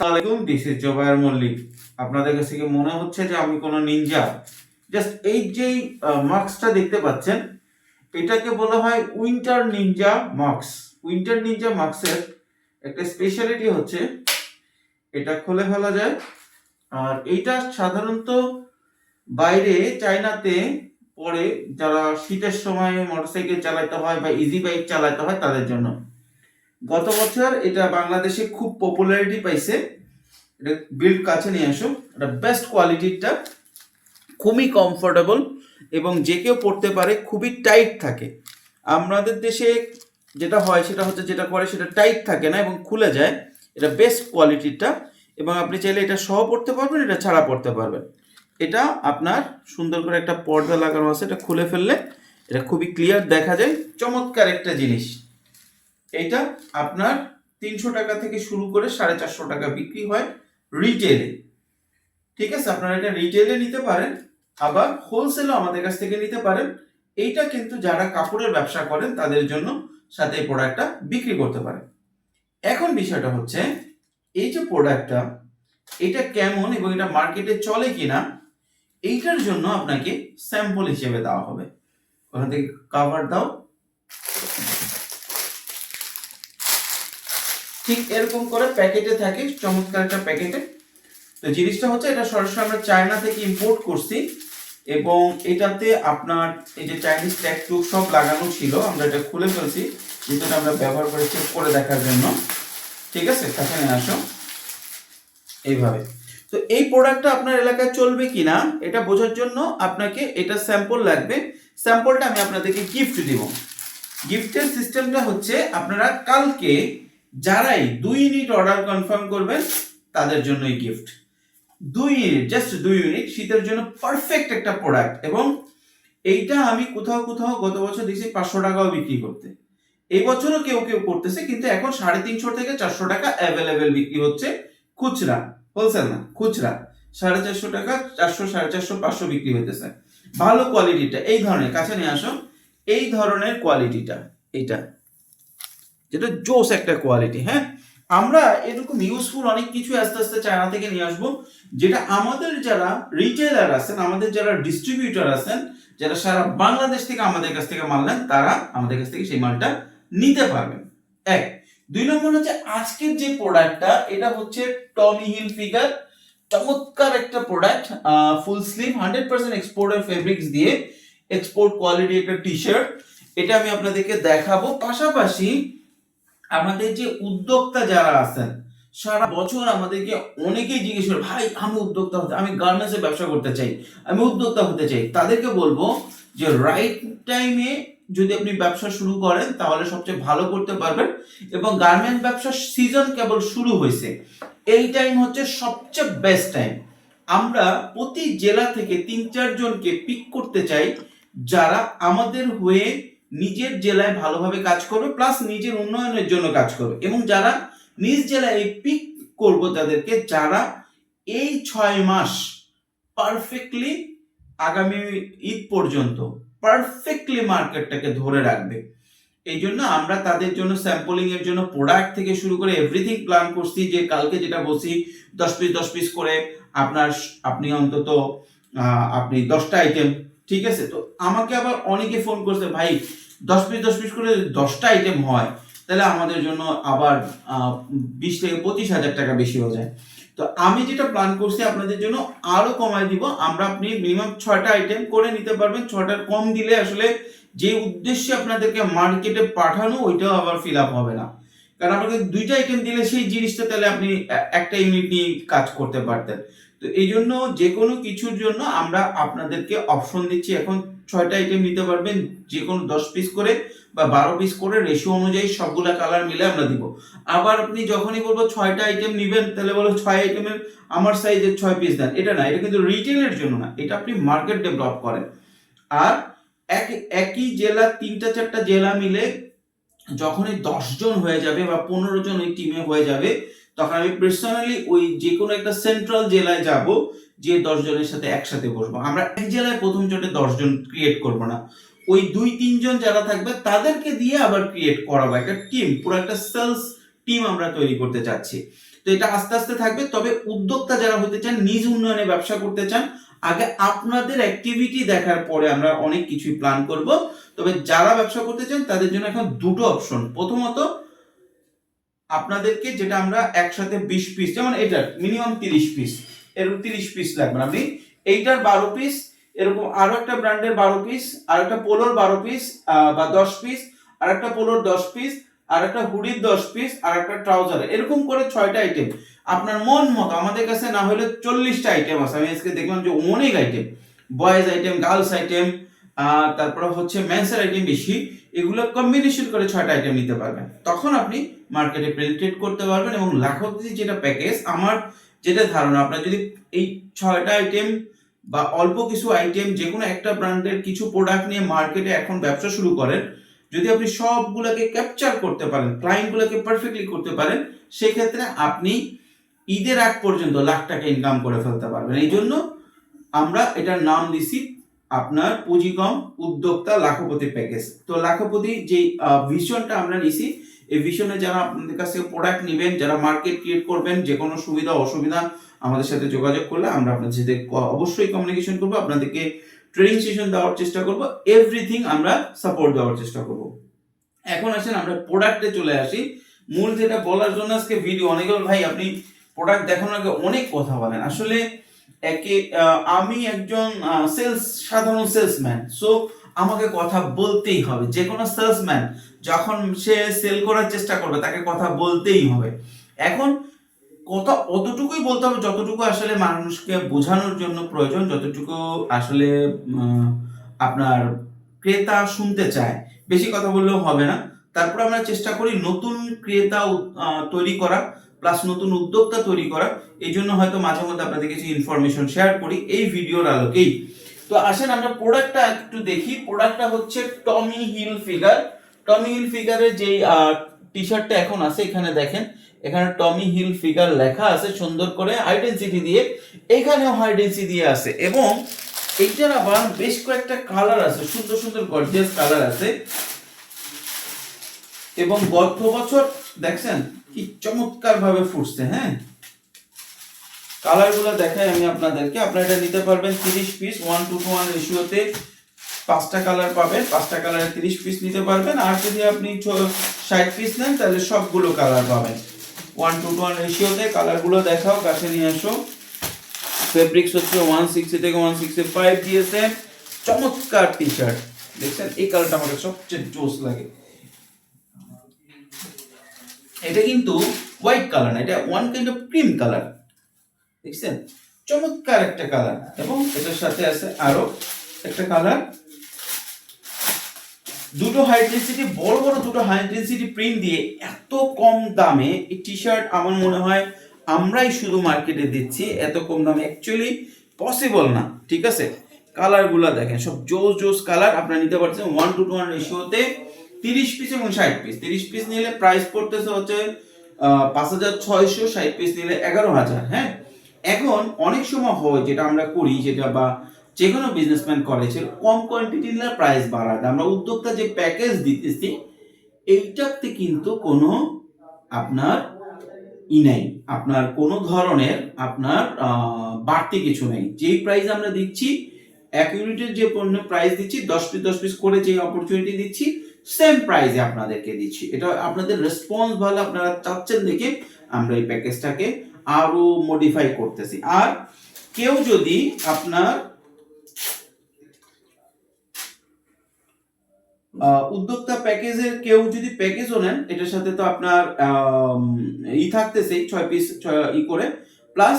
আসসালামাইকুম this is জোবায়ার Mallick আপনাদের কাছে কি মনে হচ্ছে যে আমি কোনো নিনজা জাস্ট এই যে মাস্কটা দেখতে পাচ্ছেন, এটাকে বলা হয় winter ninja mask winter ninja মাস্কের একটা স্পেশালিটি হচ্ছে, এটা খুলে ফেলা যায়। আর এইটা সাধারণত বাইরে, চায়নাতে পরে যারা শীতের সময় মোটরসাইকেল চালাতে হয় বা ইজি বাইক চালাতে হয় তাদের জন্য। গত বছর এটা বাংলাদেশে খুব পপুলারিটি পাইছে। এটা বিল্ড কাছে নিয়ে আসো। এটা বেস্ট কোয়ালিটিটা খুবই কমফোর্টেবল এবং যে কেউ পড়তে পারে খুবই টাইট থাকে। আমাদের দেশে যেটা হয় সেটা হচ্ছে যেটা করে সেটা টাইট থাকে না এবং খুলে যায়। এটা বেস্ট কোয়ালিটিটা এবং আপনি চাইলে এটা সহ পড়তে পারবেন, এটা ছাড়া পড়তে পারবেন। এটা আপনার সুন্দর করে একটা পর্দা লাগানো আছে, এটা খুলে ফেললে এটা খুবই ক্লিয়ার দেখা যায়। চমৎকার একটা জিনিস। এইটা আপনার তিনশো টাকা থেকে শুরু করে সাড়ে চারশো টাকা বিক্রি হয় রিটেলে ঠিক আছে, আপনারা এটা রিটেলে নিতে পারেন, আবার হোলসেলও আমাদের কাছ থেকে নিতে পারেন। এইটা কিন্তু যারা কাপড়ের ব্যবসা করেন, তাদের জন্য সাথে এই প্রোডাক্টটা বিক্রি করতে পারেন। এখন বিষয়টা হচ্ছে, এই যে প্রোডাক্টটা এটা কেমন এবং এটা মার্কেটে চলে কিনা, এইটার জন্য আপনাকে স্যাম্পল হিসেবে দেওয়া হবে। ওখান থেকে কাভার দাও। ঠিক এরকম করে প্যাকেটে থাকে, চমৎকার একটা প্যাকেটে। তো জিনিসটা হচ্ছে এটা সরাসরি আমরা চায়না থেকে ইম্পোর্ট করছি এবং এটাতে আপনার এই যে চাইনিজ ট্যাগ টুক সব লাগানো ছিল, আমরা এটা খুলে ফেলছি এটা আমরা ব্যবহার করে চেক করে দেখার জন্য। ঠিক আছে? কাছে নিয়ে আসো। এইভাবে। তো এই প্রোডাক্টটা আপনার এলাকায় চলবে কিনা, এটা বোঝার জন্য আপনাকে এটা স্যাম্পল লাগবে। স্যাম্পলটা আমি আপনাদেরকে গিফট দিব। গিফটের সিস্টেমটা হচ্ছে আপনারা কালকে যারাই দুই ইউনিট অর্ডার কনফার্ম করবেন, তাদের জন্যই গিফট দুই ইউনিট জাস্ট দুই ইউনিট শীতের জন্য পারফেক্ট একটা প্রোডাক্ট এবং এইটা আমি কোথাও কোথাও গত বছর দেখছি পাঁচশো টাকাও বিক্রি করতে। এই বছরও কেউ কেউ করতেছে, কিন্তু এখন সাড়ে তিনশো থেকে চারশো টাকা অ্যাভেলেবেল বিক্রি হচ্ছে খুচরা হোলসেল না, খুচরা। সাড়ে চারশো টাকা, চারশো, সাড়ে চারশো, পাঁচশো বিক্রি হইতেছে। ভালো কোয়ালিটিটা এই ধরনের, কাছে নিয়ে আসো এই ধরনের কোয়ালিটিটা এইটা যেটা জোস একটা কোয়ালিটি হ্যাঁ? আমরা এরকম ইউজফুল অনেক কিছু আস্তে আস্তে চায়না থেকে নিয়ে আসব, যেটা আমাদের যারা রিটেলার আছেন, আমাদের যারা ডিস্ট্রিবিউটর আছেন, যারা সারা বাংলাদেশ থেকে আমাদের কাছ থেকে মাল নেন, তারা আমাদের কাছ থেকে সেই মালটা নিতে পারবেন। এক। দুই নম্বর হচ্ছে আজকের যে প্রোডাক্টটা এটা হচ্ছে টমি হিল ফিগার চমৎকার একটা product full sleeve hundred percent এক্সপোর্টের ফেব্রিক্স দিয়ে এক্সপোর্ট কোয়ালিটি একটা টি শার্ট এটা আমি আপনাদেরকে দেখাবো। পাশাপাশি আমাদের যে উদ্যোক্তা যারা আছেন, সারা বছর আমাদেরকে অনেকেই জিজ্ঞেস করে, ভাই, আমি উদ্যোক্তা হতে, আমি গার্মেন্টসে ব্যবসা করতে চাই, আমি উদ্যোক্তা হতে চাই। তাদেরকে বলব যে রাইট টাইমে যদি আপনি ব্যবসা শুরু করেন, তাহলে সবচেয়ে ভালো করতে পারবেন। এবং গার্মেন্ট ব্যবসার সিজন কেবল শুরু হয়েছে। এই টাইম হচ্ছে সবচেয়ে বেস্ট টাইম আমরা প্রতি জেলা থেকে তিন চারজনকে পিক করতে চাই, যারা আমাদের হয়ে নিজের জেলায় ভালোভাবে কাজ করবে প্লাস নিজের উন্নয়নের জন্য কাজ করবে। এবং যারা নিজ জেলায় এই পিক করব তাদেরকে, যারা এই ছয় মাস পারফেক্টলি আগামী ঈদ পর্যন্ত পারফেক্টলি মার্কেটটাকে ধরে রাখবে। এই জন্য আমরা তাদের জন্য স্যাম্পলিং এর জন্য প্রোডাক্ট থেকে শুরু করে এভরিথিং প্ল্যান করছি যে কালকে যেটা বসি দশ পিস দশ পিস করে আপনার, আপনি অন্তত আপনি দশটা আইটেম ঠিক আছে? তো আমাকে আবার অনেকে ফোন করছে, ভাই, দশ পিস দশ পিস করে দশটা আইটেম হয়, তাহলে আমাদের জন্য আবার বিশ থেকে পঁচিশ হাজার টাকা বেশি হয়ে যায়। তো আমি যেটা প্ল্যান করছি আপনাদের জন্য, আরও কমায় দিব। আমরা আপনি মিনিমাম ছয়টা আইটেম করে নিতে পারবেন। ছয়টার কম দিলে আসলে যে উদ্দেশ্যে আপনাদেরকে মার্কেটে পাঠানো, ওইটাও আবার ফিল আপ হবে না। কারণ আপনাকে দুইটা আইটেম দিলে সেই জিনিসটা তাহলে আপনি একটা ইউনিট নিয়ে কাজ করতে পারতেন। তো এই জন্য যে কোনো কিছুর জন্য আমরা আপনাদেরকে অপশন দিচ্ছি। এখন ছয়টা আইটেম নিতে পারবেন যে কোনো দশ পিস করে বা বারো পিস করে রেশিও অনুযায়ী সবগুলা কালার মিলে আমরা দিব। আবার আপনি যখনই বলব ছয়টা আইটেম নেবেন, তাহলে বলো ছয় আইটেমের আমার সাইজের ছয় পিস দেন। এটা না, এটা কিন্তু রিটেলের জন্য না, এটা আপনি মার্কেট ডেভেলপ করেন। আর এক, একই জেলা, তিনটা চারটা জেলা মিলে যখনই দশজন হয়ে যাবে বা পনেরো জন ওই টিমে হয়ে যাবে তখন আমি পার্সোনালি ওই যে কোনো একটা সেন্ট্রাল জেলায় যাব, যে দশ জনের সাথে একসাথে বসবো। আমরা এক জেলায় প্রথম জোটে দশজন ক্রিয়েট করব না। ওই দুই তিনজন যারা থাকবে, তাদেরকে দিয়ে আবার ক্রিয়েট করাবো একটা টিম পুরো একটা সেলস টিম আমরা তৈরি করতে চাচ্ছি। তো এটা আস্তে আস্তে থাকবে। তবে উদ্যোক্তা যারা হতে চান, নিজ উন্নয়নে ব্যবসা করতে চান, আগে আপনাদের অ্যাক্টিভিটি দেখার পরে আমরা অনেক কিছুই প্ল্যান করব। তবে যারা ব্যবসা করতে চান, তাদের জন্য এখন দুটো অপশন প্রথমত আপনাদেরকে যেটা আমরা একসাথে বিশ পিস যেমন এটার মিনিমাম তিরিশ পিস এরকম তিরিশ পিস লাগবে আপনি এইটার বারো পিস এরকম আরও একটা ব্র্যান্ডের বারো পিস আর একটা পোলোর বারো পিস বা দশ পিস আর একটা পোলোর দশ পিস আর একটা হুডির দশ পিস আর একটা ট্রাউজার এরকম করে ছয়টা আইটেম আপনার মন মতো, আমাদের কাছে না হলে চল্লিশটা আইটেম আছে। আমি আজকে দেখলাম যে অনেক item boys item girls item তারপরে হচ্ছে মেন্সের আইটেম বেশি, এগুলো কম্বিনেশন করে ছয়টা আইটেম নিতে পারবেন। তখন আপনি মার্কেটে পেনিট্রেট করতে পারবেন এবং লাখপতি যেটা প্যাকেজ আমার যেটা ধারণা, আপনার যদি এই ছয়টা আইটেম বা অল্প কিছু আইটেম যে কোনো একটা ব্র্যান্ডের কিছু প্রোডাক্ট নিয়ে মার্কেটে এখন ব্যবসা শুরু করেন, যদি আপনি সবগুলোকে ক্যাপচার করতে পারেন ক্লায়েন্টগুলোকে পারফেক্টলি করতে পারেন, সেক্ষেত্রে আপনি ঈদের আগ পর্যন্ত লাখ টাকা ইনকাম করে ফেলতে পারবেন। এই জন্য আমরা এটার নাম দিছি আপনার পুঁজি কম উদ্যোক্তা লাখপতি প্যাকেজ তো লাখপতি যে ভিশনটা আমরা নিছি এই ভিশনে যারা আপনাদের কাছে প্রোডাক্ট নেবেন যারা মার্কেট ক্রিয়েট করবেন যে কোনো সুবিধা অসুবিধা আমাদের সাথে যোগাযোগ করলে আমরা আপনাদের সাথে অবশ্যই কমিউনিকেশন করব আপনাদেরকে ট্রেনিং সেশন দেওয়ার চেষ্টা করব এভরিথিং আমরা সাপোর্ট দেওয়ার চেষ্টা করব। এখন আসেন আমরা প্রোডাক্টে চলে আসি। মূল যেটা বলার জন্য আজকে ভিডিও অনেকে বলে, ভাই আপনি প্রোডাক্ট দেখানোর আগে অনেক কথা বলেন। আসলে একে আমি একজন সেলস সাধারণ সেলসম্যান সো আমাকে কথা বলতেই হবে। যে কোনো সেলসম্যান যখন সে সেল করার চেষ্টা করবে, তাকে কথা বলতেই হবে। এখন কথা অতটুকুই বলতে হবে, যতটুকু আসলে মানুষকে বোঝানোর জন্য প্রয়োজন, যতটুকু আসলে আপনার ক্রেতা শুনতে চায়। বেশি কথা বললেও হবে না। তারপর আমরা চেষ্টা করি নতুন ক্রেতা তৈরি করা। প্লাস নতুন উদ্যোক্তা তৈরি করা, এই জন্য হয়তো মাঝে মধ্যে আপনাদের কিছু ইনফরমেশন শেয়ার করি এই ভিডিওর আলোকেই। তো আসেন আমরা প্রোডাক্টটা একটু দেখি। প্রোডাক্টটা হচ্ছে টমি হিল ফিগার টমি হিল ফিগারের যে টি শার্টটা এখন আছে, এখানে দেখেন। এখানে টমি হিল ফিগার লেখা আছে সুন্দর করে আইডেন্সিটি দিয়ে। এখানেও আইডেন্সিটি দিয়ে আছে। এবং এইটার আবার বেশ কয়েকটা কালার আছে, সুন্দর সুন্দর গর্জিয়াস কালার আছে। এবং গত বছর, দেখছেন? কি চমৎকার ভাবে ফুটছে হ্যাঁ? কালারগুলো দেখাই আমি আপনাদেরকে। আপনারা এটা নিতে পারবেন তিরিশ piece one two two one রেশিওতে পাঁচটা কালার পাবেন, পাঁচটা কালারে তিরিশ পিস নিতে পারবেন। আর যদি আপনি ষাট পিস নেন, তাহলে সবগুলো কালার পাবেন। ওয়ান টু টু ওয়ান রেশিওতে কালারগুলো দেখাও, কাছে নিয়ে আসো। ফেব্রিক্স হচ্ছে ওয়ান সিক্সটি থেকে ওয়ান সিক্সটি ফাইভ দিয়েছে। চমৎকার টি শার্ট দেখছেন, এই কালারটা আমাকে সবচেয়ে জোস লাগে। এটা কিন্তু হোয়াইট কালার না, এটা one kind of cream colour দেখছেন? চমৎকার একটা কালার এবং এটার সাথে আছে আরও একটা কালার দুটো হাই ডেন্সিটি বড় বড় দুটো হাই ডেন্সিটি প্রিন্ট দিয়ে এত কম দামে এই টি শার্ট আমার মনে হয় আমরাই শুধু মার্কেটে দিচ্ছি, এত কম দামে অ্যাকচুয়ালি পসিবল না, ঠিক আছে? কালারগুলো দেখেন, সব জোস জোস কালার আপনারা নিতে পারছেন ওয়ান টু টু ওয়ান রেশিওতে তিরিশ পিস এবং ষাট পিস তিরিশ পিস নিলে প্রাইস পড়তেছে হচ্ছে পাঁচ হাজার ছয়শো, ষাট পিস নিলে এগারো হাজার হ্যাঁ? এখন অনেক সময় হয় যেটা আমরা করি, যেটা বা যে কোনো বিজনেসম্যান করে সে কম কোয়ান্টিটি নিলে প্রাইস বাড়ায়। আমরা উদ্যোক্তা যে প্যাকেজ দিতেছি, এইটাতে কিন্তু কোনো আপনার ই নেই। আপনার কোনো ধরনের আপনার বাড়তি কিছু নেই। যেই প্রাইস আমরা দিচ্ছি, এক ইউনিটের যে পণ্য প্রাইস দিচ্ছি, দশ পিস দশ পিস করে যে অপরচুনিটি দিচ্ছি সেম প্রাইসে আপনাদেরকে দিচ্ছি। এটা আপনাদের রেসপন্স ভালো আপনারা চাচ্ছেন দেখে আমরা এই প্যাকেজটাকে আরও মডিফাই করতেছি। আর কেউ যদি আপনার উদ্যোক্তা প্যাকেজের কেউ যদি প্যাকেজও নেন, এটার সাথে তো আপনার ই থাকতেছে, ছয় পিস ই করে। প্লাস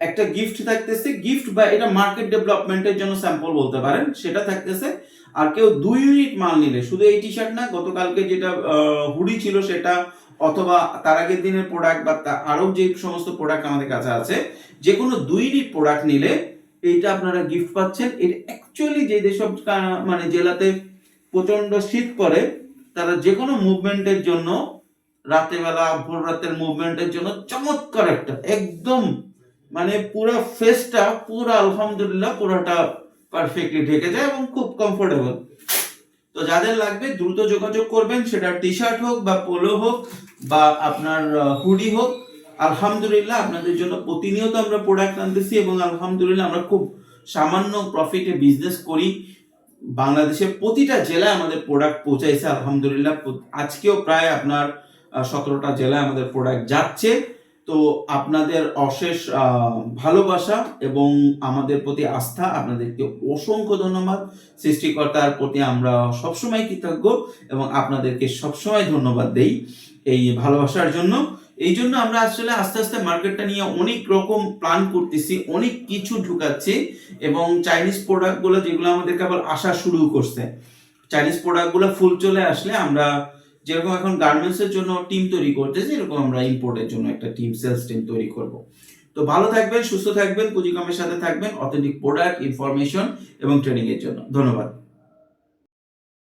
একটা গিফট থাকতেছে। গিফট বা এটা মার্কেট ডেভেলপমেন্টের জন্য স্যাম্পল বলতে পারেন। সেটা থাকতেছে আর কেউ দুই ইউনিট মাল নিলে, শুধু এই টি শার্ট না, গতকালকে যেটা হুডি ছিল সেটা, অথবা তার আগের দিনের প্রোডাক্ট বা তা- আরও যে সমস্ত প্রোডাক্ট আমাদের কাছে আছে যে কোনো দুই ইউনিট প্রোডাক্ট নিলে, এইটা আপনারা গিফট পাচ্ছেন। এটা অ্যাকচুয়ালি যে যেসব মানে জেলাতে প্রচণ্ড শীত পড়ে, তারা যে কোনো মুভমেন্টের জন্য রাতেবেলা ভোর রাতের মুভমেন্টের জন্য চমৎকার একটা, একদম মানে পুরো ফেসটা পুরো আলহামদুলিল্লাহ, পুরোটা পারফেক্টলি ঢেকে যায় এবং খুব কমফোর্টেবল তো যাদের লাগবে, দ্রুত যোগাযোগ করবেন, সেটা টি শার্ট হোক বা পোলো হোক বা আপনার হুডি হোক। আলহামদুলিল্লাহ, আপনাদের জন্য প্রতিনিয়ত আমরা প্রোডাক্ট আনতেছি এবং আলহামদুলিল্লাহ আমরা খুব সামান্য প্রফিটে বিজনেস করি। বাংলাদেশের প্রতিটা জেলায় আমাদের প্রোডাক্ট পৌঁছাইছে, আলহামদুলিল্লাহ। আজকেও প্রায় আপনার সতেরোটা জেলায় আমাদের প্রোডাক্ট যাচ্ছে। তো আপনাদের অশেষ ভালোবাসা এবং আমাদের প্রতি আস্থা, আপনাদেরকে অসংখ্য ধন্যবাদ। সৃষ্টিকর্তার প্রতি আমরা সবসময় কৃতজ্ঞ এবং আপনাদেরকে সবসময় ধন্যবাদ দেই এই ভালোবাসার জন্য। এই জন্য আমরা আসলে আস্তে আস্তে মার্কেটটা নিয়ে অনেক রকম প্ল্যান করতেছি, অনেক কিছু ঢুকাচ্ছি এবং চাইনিজ প্রোডাক্টগুলো যেগুলো আমাদের কেবল আসা শুরু করছে। চাইনিজ প্রোডাক্টগুলো ফুল চলে আসলে আমরা যেরকম এখন গার্মেন্টসের জন্য টিম তৈরি করতেছি, এরকম আমরা ইম্পোর্টের জন্য একটা টিম সেলস টিম তৈরি করব। তো ভালো থাকবেন, সুস্থ থাকবেন, পুঁজিকমের সাথে থাকবেন অথেন্টিক প্রোডাক্ট ইনফরমেশন এবং ট্রেনিং এর জন্য। ধন্যবাদ।